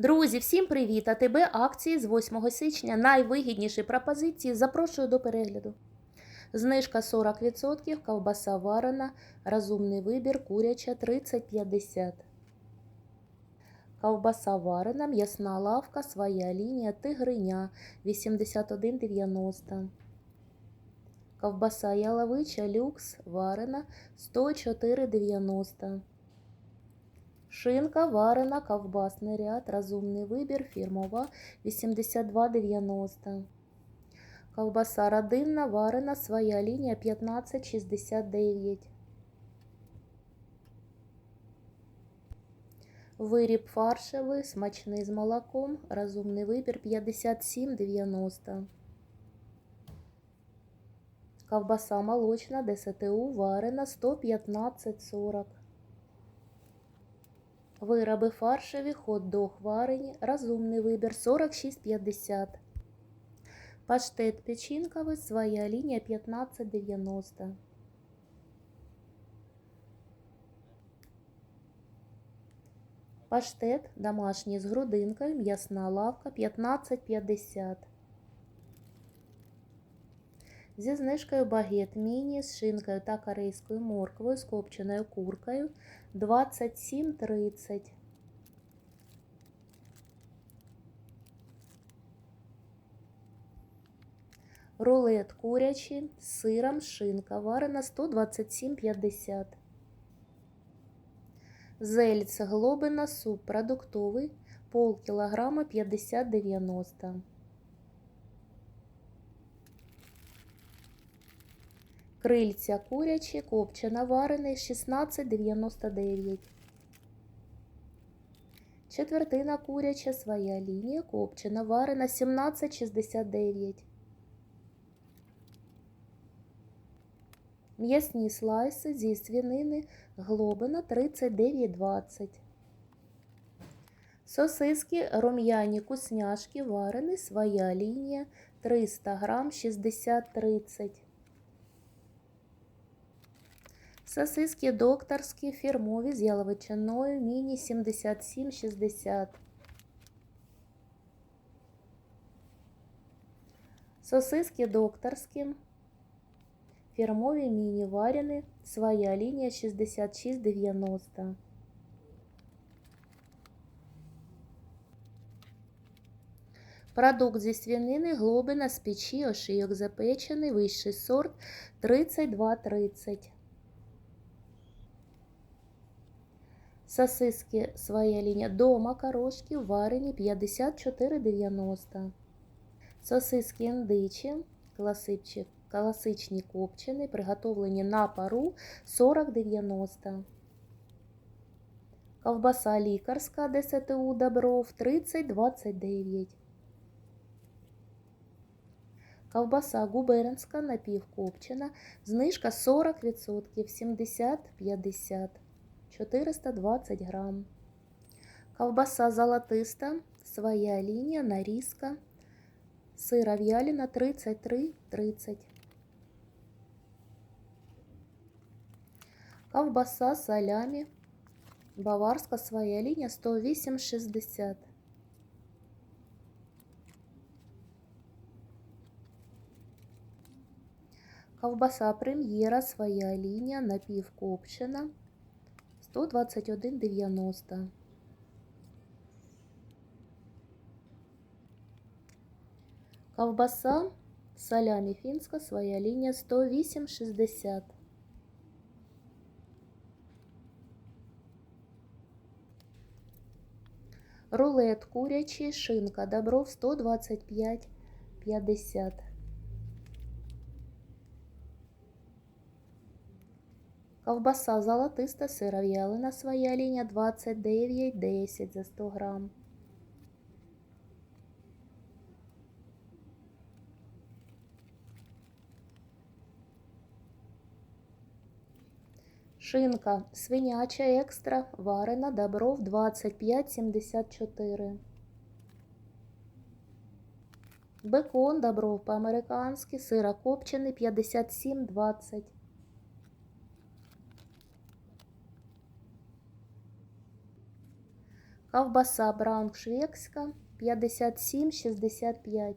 Друзі, всім привіт! А тебе акції з 8 січня. Найвигідніші пропозиції. Запрошую до перегляду. Знижка 40%, ковбаса варена, розумний вибір, куряча 30,50. Ковбаса варена, м'ясна лавка, своя лінія, тигриня 81,90. Ковбаса яловича, люкс, варена 104,90. Шинка варена, ковбасний ряд, розумний вибір, фірмова 82,90. Ковбаса родинна, варена, своя лінія 15,69. Виріб фаршевий, смачний з молоком, розумний вибір 57,90. Ковбаса молочна, ДСТУ, варена 115,40. Вироби фаршеві, хот-дог варені, розумний вибір 46,50. Паштет печінковий, своя лінія 15,90. Паштет домашній з грудинкою, м'ясна лавка 15,50. Зі знижкою багет міні з шинкою та корейською морквою з копченою куркою 27,30. Рулет курячий з сиром шинка варена 127,50. Зельце глобина суп продуктовий полкілограма 50,90. Крильця курячі, копчено варений 16,99. Четвертина куряча, своя лінія, копчена варена 17,69. М'ясні слайси зі свинини глобина 39,20. Сосиски рум'яні кусняшки варені, своя лінія 300 грам 60,30. Сосиски докторські, фірмові з яловичиною, міні 77,60. Сосиски докторські, фірмові міні варені, своя лінія 66,90. Продукт зі свинини, глобина з печі, ошийок запечений, вищий сорт 32,30. Сосиски своя лінія дома корошки варені 54,90. Сосиски індичі, класичні, класичні копчені, приготовлені на пару 40,90. Ковбаса лікарська ДСТУ Добров 30,29. Ковбаса губернська напівкопчена, знижка 40%, 70,50. 420 грам. Ковбаса золотиста, своя лінія, нарізка. Сира в'яліна 33,30. Ковбаса салямі. Баварська своя лінія 108,60. Ковбаса прем'єра, своя лінія, напівкопчена. 121,90. Ковбаса салямі фінська, своя лінія 108,60. Рулет курячий, шинка Добров 125,50. Ковбаса золотиста, сира в'ялина, своя лінія 29,10 за 100 грам. Шинка свиняча екстра, варена, добров 25,74. Бекон добров по-американськи, сира копчений 57,20. Ковбаса Браун шведська 57,65.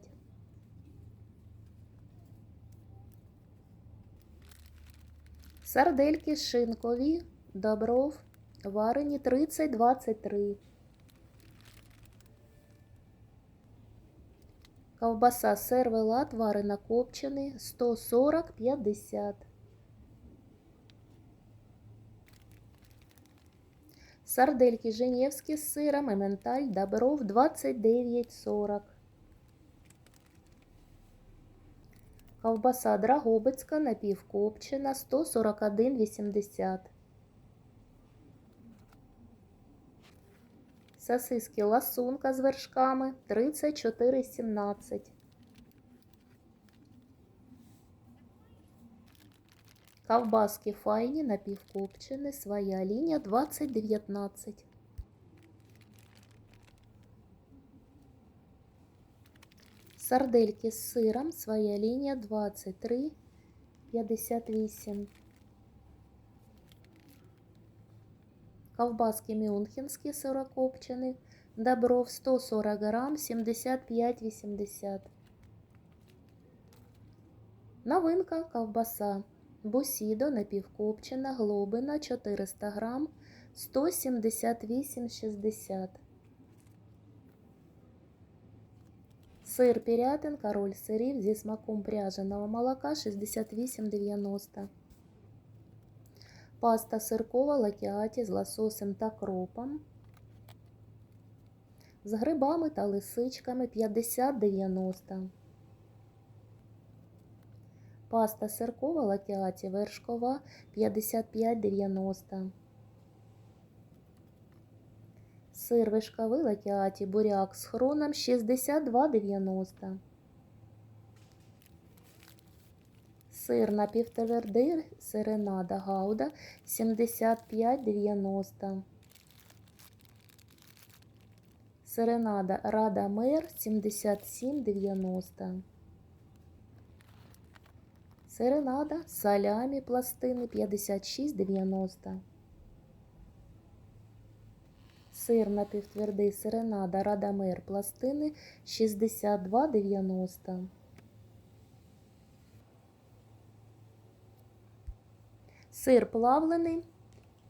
Сардельки шинкові, добров, варені 30,23. Ковбаса сервелат варена копчений 140,50. Сардельки Женевські з сиром Ементаль Добров 29,40. Ковбаса Драгобицька напівкопчена 141,80. Сосиски ласунка з вершками 34,17. Ковбаски файні напівкопчені, своя лінія 2019. Сардельки з сиром, своя лінія 23,58. Ковбаски мюнхенські сирокопчені, добров 140 грам, 75,80. Новинка ковбаса. Бусідо напівкопчена, глобина 400 грам, 178,60. Сир Пірятин, король сирів зі смаком пряженого молока 68,90. Паста сиркова лакіаті з лососем та кропом. З грибами та лисичками 50,90. Паста сиркова латіаті вершкова 55,90. Сир вишковий латіаті буряк з хроном 62,90. Сир напівтвердий сиренада гауда 75,90. Сиренада Рада Мер 77,90. Серенада салямі пластини 56,90. Сир напівтвердий серенада Радамер пластини 62,90. Сир плавлений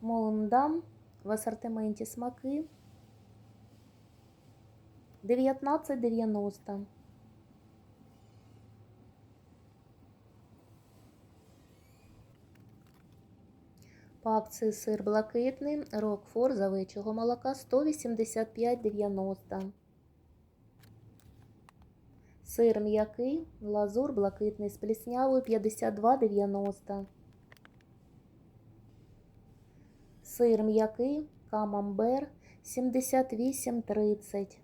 Молондам в асортименті смаки 19,90. По сир блакитний, рокфор з овечого молока 185,90. Сир м'який, лазур блакитний з пліснявою 52,90. Сир м'який, камамбер 78,30.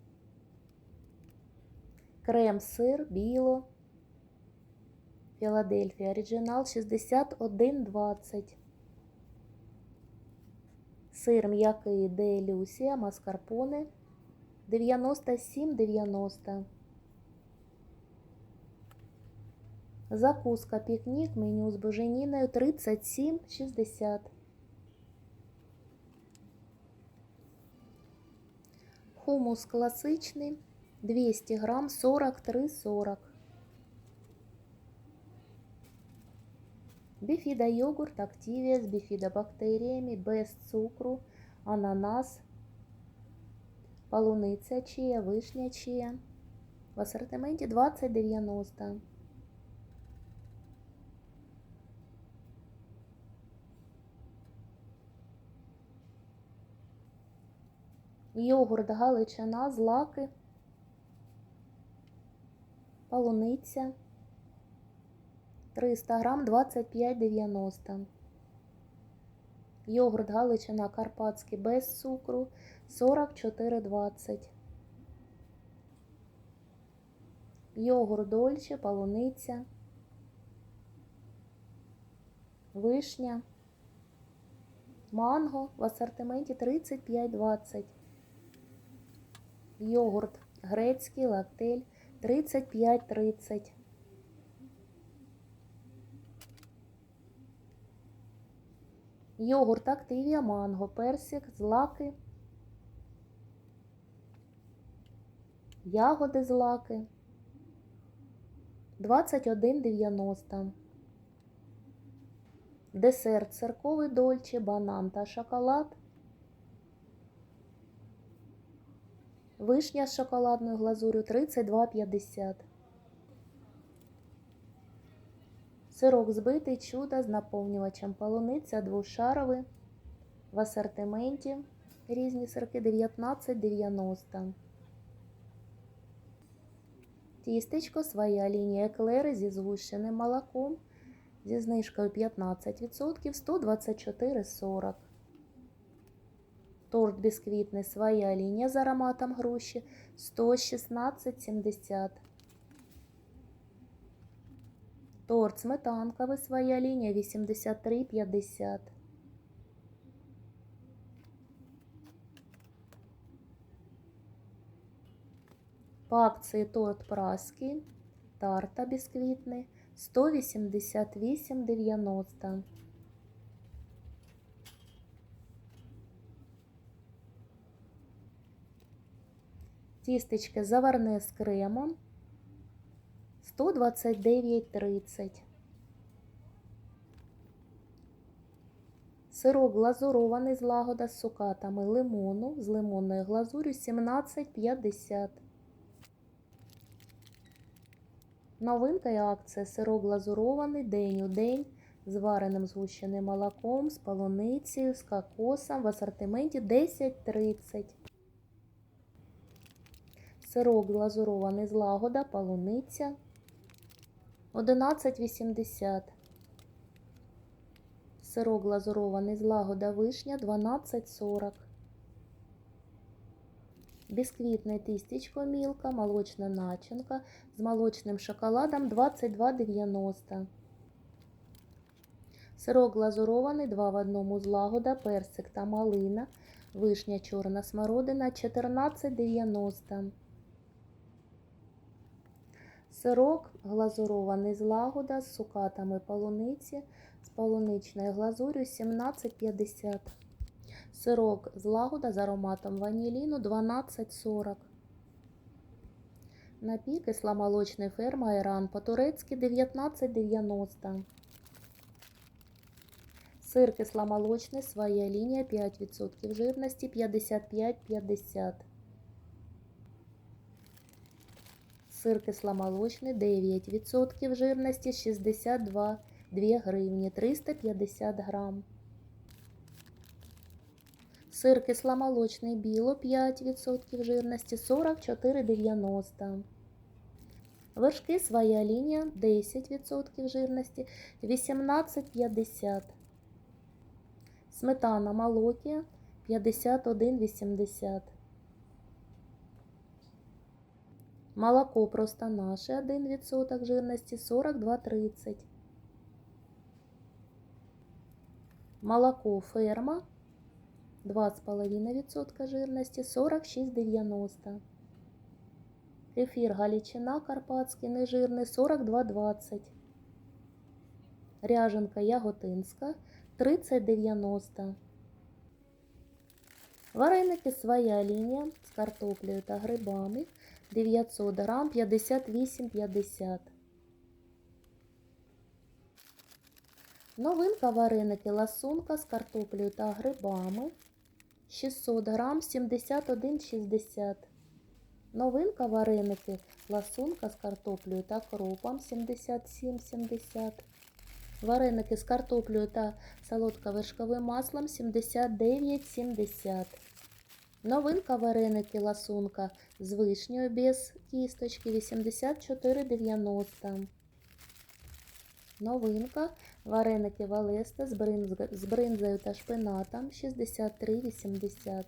Крем сир біло. Філадельфія оригінал 61,20. Сир м'який де Люсія, маскарпоне 97,90. Закуска пікнік, меню з буженіною 37,60. Хумус класичний 200 грам 43,40. Біфіда йогурт Активія з біфідобактеріями без цукру, ананас, полуниця чия, вишня чия. В асортименті 20,90. Йогурт галичина, злаки, полуниця. 300 грам 25,90. Йогурт Галичина Карпатський без цукру 44,20. Йогурт Дольче, полуниця, вишня, манго в асортименті 35,20. Йогурт грецький лактель 35,30. Йогурт Активія, манго, персик, злаки ягоди злаки 21,90. Десерт церковий дольче, банан та шоколад. Вишня з шоколадною глазурю 32,50. Сирок збитий чудо з наповнювачем полуниця двошаровий в асортименті. Різні сирки 19,90. Тістечко своя лінія еклери зі згущеним молоком зі знижкою 15% 124,40. Торт бісквітний своя лінія з ароматом груші 116,70. Торт сметанковий своя лінія 83,50. По акції торт праский, тарта бісквітний 188,90. Тістечки заварне з кремом 129,30. Сирок глазурований з лагода з цукатами лимону з лимонною глазурю 17,50. Новинка і акція сирок глазурований день у день з вареним згущеним молоком, з полуницею, з кокосом в асортименті 10,30. Сирок глазурований з лагода, полуниця 11,80. Сирок глазурований з лагода вишня 12,40. Бісквітне тістечко мілка, молочна начинка з молочним шоколадом 22,90. Сирок глазурований 2 в одному з лагода, персик та малина, вишня чорна смородина 14,90. Сирок глазурований з лагода з цукатами полуниці з полуничною глазурю 17,50. Сирок з лагода з ароматом ваніліну 12,40. Напій кисломолочний ферма Айран по-турецьки 19,90. Сир кисломолочний, своя лінія 5% жирності 55,50. Сир кисломолочний 9% жирності 62 2 гривні 350 грам. Сир кисломолочний біло 5% жирності 44,90. Вершки своя лінія 10% жирності 18,50. Сметана молокі 51,80. Молоко просто наше 1% жирності 42,30. Молоко ферма 2,5% жирності 46,90. Кефір Галичина Карпатський нежирний 42,20. Ряженка Яготинська 30,90. Вареники своя лінія з картоплею та грибами 900 грам 58,50. Новинка вареники ласунка з картоплею та грибами 600 грам 71,60. Новинка вареники ласунка з картоплею та кропом 77,70. Вареники з картоплею та солодковершковим маслом 79,70. Новинка вареники ласунка з вишнею без кісточки 84,90. Новинка вареники Валеста з, бринз... з бринзою та шпинатом 63,80.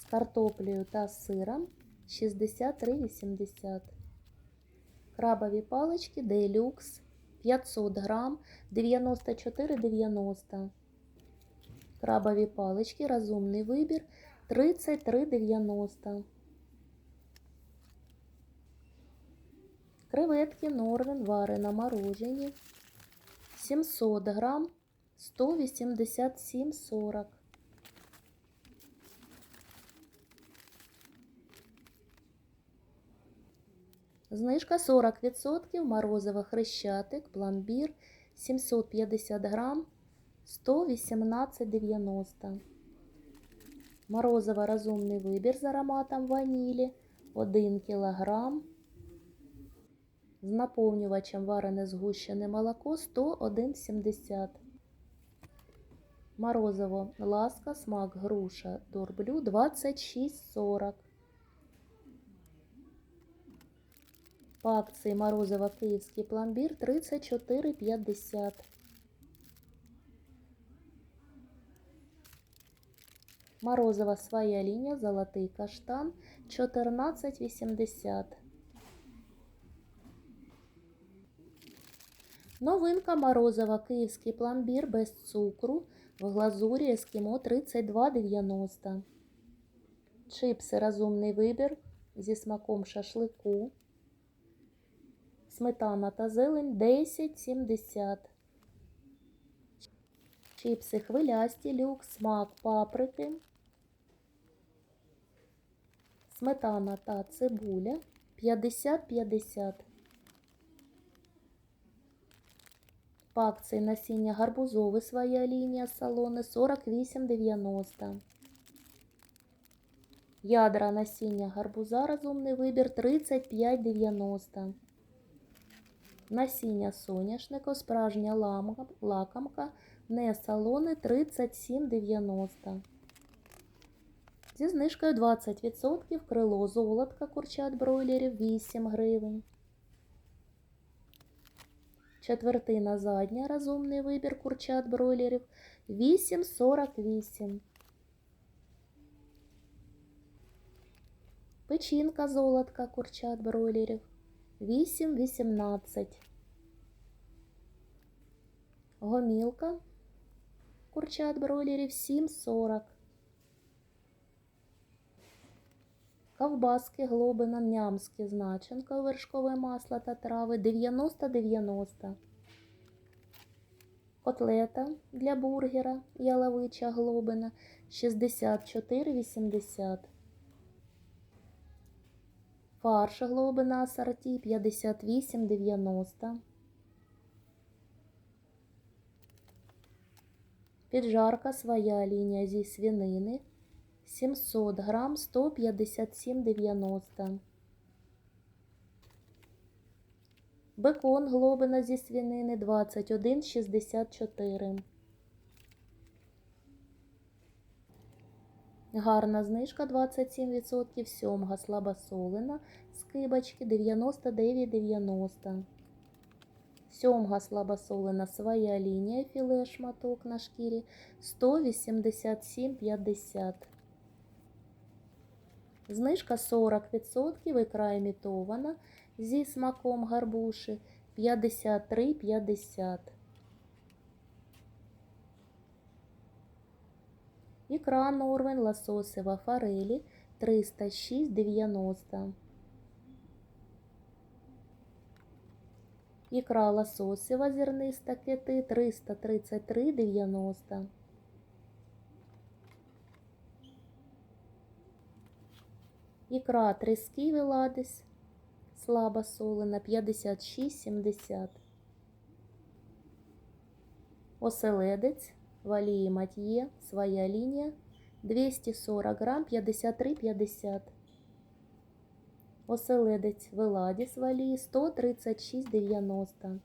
З картоплею та сиром 63,80. Крабові палички Делюкс 500 грам 94,90. Крабові палички розумний вибір 33,90. Креветки Норвен вари на морожені 700 грам 187,40. Знижка 40%, морозиво хрещатик, пломбір 750 грам, 118,90. Морозиво розумний вибір з ароматом ванілі 1 кг. З наповнювачем варене згущене молоко 101,70. Морозиво ласка, смак груша, дорблю 26,40. По акції морозиво київський пломбір 34,50. Морозиво своя лінія, золотий каштан 14,80. Новинка морозива київський пломбір без цукру в глазурі ескімо 32,90. Чипси розумний вибір зі смаком шашлику. Сметана та зелень 10,70. Чипси хвилясті люкс, смак паприки. Сметана та цибуля 50-50. По акції насіння гарбузове своя лінія салони 48,90. Ядра насіння гарбуза розумний вибір 35,90. Насіння соняшника, справжня ламка- лакомка, не салони 37,90. Зі знижкою 20% крило золотка курчат бройлерів 8 гривень. Четвертина задня розумний вибір курчат бройлерів 8,48. Печінка золотка курчат бройлерів 8,18. Гомілка курчат бройлерів 7,40. Ковбаски глобина нямські з начинкою вершкове масло та трави 90-90. Котлета для бургера яловича глобина 64,80. Фарш глобина асорті 58,90. Піджарка своя лінія зі свинини 700 грам 157,90. Бекон глобина зі свинини 21,64. Гарна знижка 27%. Сьомга слабосолена з кибочки 99,90. Сьомга слабосолена своя лінія філе шматок на шкірі 187,50. Знижка 40%, ікра імітована зі смаком гарбуші 53,50. Ікра Норвен лососева форелі 306,90. Ікра лососева зерниста кети 333,90. Ікра трески Веладис слабо солена 56,70. Оселедець Валії Матьє, своя лінія 240 грам 53,50. Оселедець Веладіс Валії 136,90.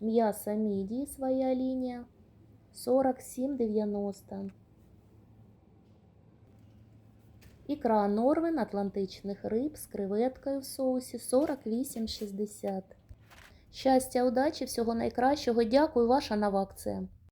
М'ясо мідії своя лінія 47,90. Ікра Норвен атлантичних риб з креветкою в соусі 48,60. Щастя, удачі, всього найкращого. Дякую, ваша нова акція.